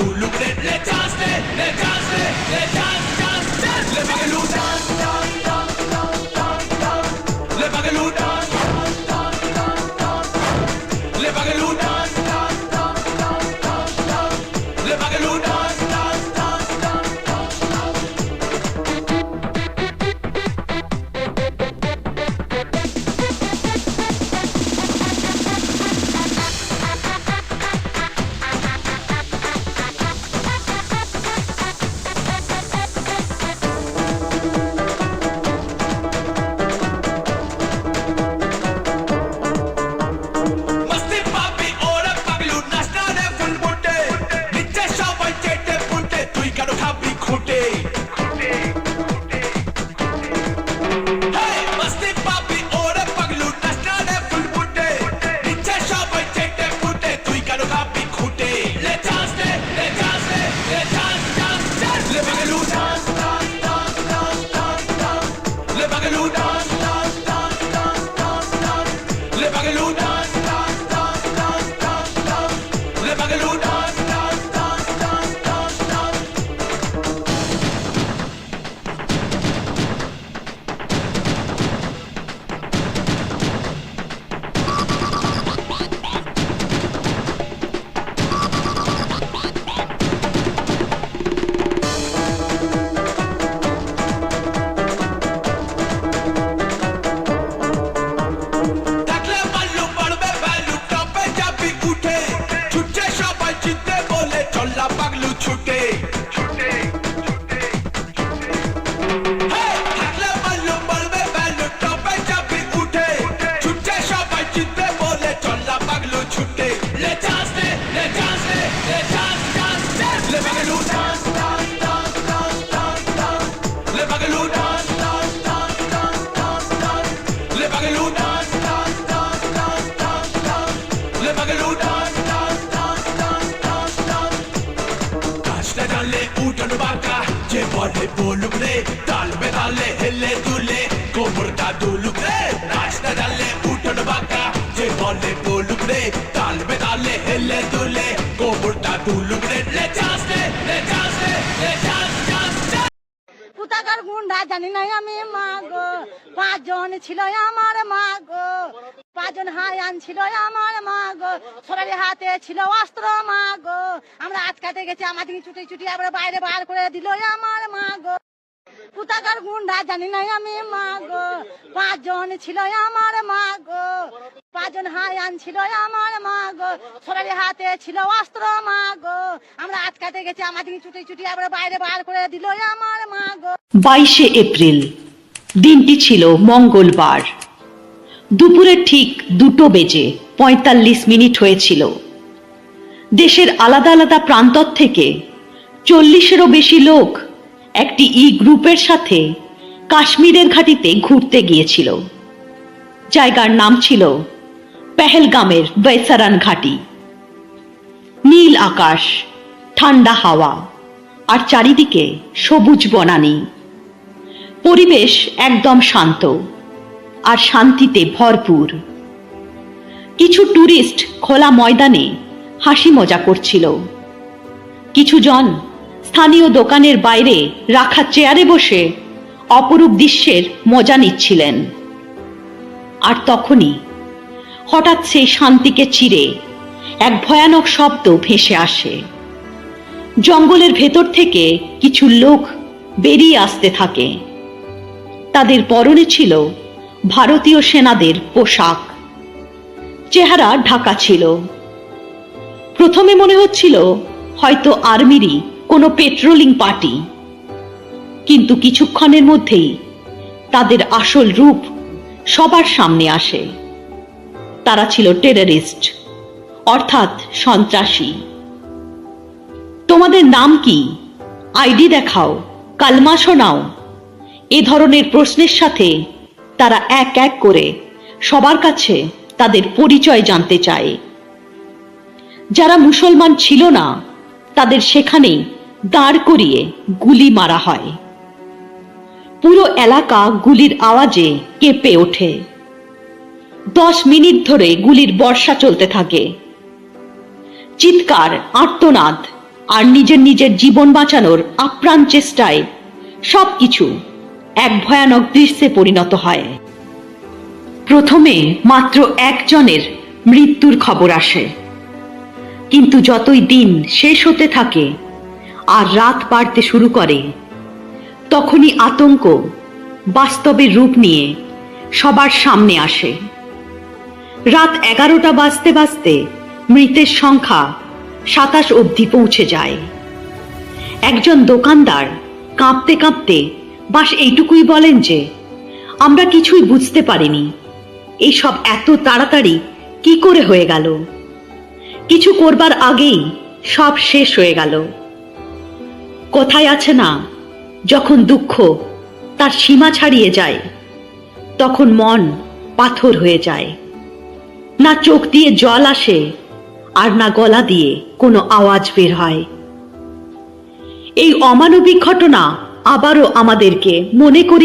Porta tu lucre, le chance, le chance, জানলে উঠোন বাঁকা। যে বলে বলুক রে, তাল বেতালে হেলে দুলে কোমরটা দুলুক রে নাচটা জানলে উঠোন বাঁকা। যে বলে বলুক রে, তাল বেতালে হেলে দুলে কোমরটা দুলুক রে। চান্স দে লে চান্স দে লে চান্স চান্স চান্স কোথাকার গুন্ডা জানি না আমি, মা গো। পাঁচজন ছিল আমার মা গো। পাঁচজন হায়ান ছিল আমার মা গো সরারি হাতে ছিল অস্ত্র মা গো। আমরা আটকাতে গেছি আমাদের ছুটি ছুটি আবার বাইরে বার করে দিল আমার মা গো। কোথাকার গুন্ডা জানি না আমি মা গো। পাঁচজন ছিল আমার মা গো। পাঁচজন হায়ান ছিল আমার মা গো। সরারি হাতে ছিল অস্ত্র মা গো। আমরা আটকাতে গেছি আমাদের ছুটি ছুটি আবার বাইরে বার করে দিল আমার মা গো। বাইশে এপ্রিল, দিনটি ছিল মঙ্গলবার। দুপুরে ঠিক দুটো বেজে পঁয়তাল্লিশ মিনিট হয়েছিল। দেশের আলাদা আলাদা প্রান্তর থেকে চল্লিশেরও বেশি লোক একটি ই গ্রুপের সাথে কাশ্মীরের ঘাটিতে ঘুরতে গিয়েছিল। জায়গার নাম ছিল পেহেলগামের বৈসারান ঘাটি। নীল আকাশ, ঠান্ডা হাওয়া আর চারিদিকে সবুজ বনানী। পরিবেশ একদম শান্ত। আর শান্তিতে ভরপুর। কিছু ট্যুরিস্ট খোলা ময়দানে হাসি মজা করছিল। কিছু জন স্থানীয় দোকানের বাইরে রাখা চেয়ারে বসে অপরূপ দৃশ্যের মজা নিচ্ছিলেন। আর তখনই হঠাৎ সেই শান্তিকে চিরে এক ভয়ানক শব্দ ভেসে আসে। জঙ্গলের ভেতর থেকে কিছু লোক বেরিয়ে আসতে থাকে। তাদের পরনে ছিল ভারতীয় সেনাদের পোশাক। চেহারা ঢাকা ছিল। প্রথমে মনে হচ্ছিল, হয়তো আর্মিরই কোনো পেট্রোলিং পার্টি। কিন্তু কিছুক্ষণের মধ্যেই তাদের আসল রূপ সবার সামনে আসে। তারা ছিল টেররিস্ট, অর্থাৎ সন্ত্রাসী। তোমাদের নাম কি? আইডি দেখাও কালমা শোনাও এ ধরনের প্রশ্নের সাথে তারা এক এক করে সবার কাছে তাদের পরিচয় জানতে চায়। যারা মুসলমান ছিল না, তাদের সেখানেই দাঁড় করিয়ে গুলি মারা হয়। পুরো এলাকা গুলির আওয়াজে কেঁপে ওঠে। দশ মিনিট ধরে গুলির বর্ষা চলতে থাকে। চিৎকার, আর্তনাদ আর নিজের নিজের জীবন বাঁচানোর আপ্রাণ চেষ্টায় সবকিছু এক ভয়ানক দৃশ্যে পরিণত হয়। প্রথমে মাত্র একজনের মৃত্যুর খবর আসে। কিন্তু যতই দিন শেষ হতে থাকে আর রাত বাড়তে শুরু করে, তখনই আতঙ্ক বাস্তবের রূপ নিয়ে সবার সামনে আসে। রাত এগারোটা বাজতে বাজতে মৃতের সংখ্যা সাতাশ অবধি পৌঁছে যায়। একজন দোকানদার কাঁপতে কাঁপতে বাস এইটুকুই বলেন যে, আমরা কিছুই বুঝতে পারিনি। এইসব এত তাড়াতাড়ি কি করে হয়ে গেল? কিছু করবার আগেই সব শেষ হয়ে গেল। কোথায় আছে না, যখন দুঃখ তার সীমা ছাড়িয়ে যায়, তখন মন পাথর হয়ে যায়। না চোখ দিয়ে জল আসে, আর না গলা দিয়ে কোনো আওয়াজ বের হয়। এই অমানবিক ঘটনা আবারও আমাদেরকে মনে করিয়ে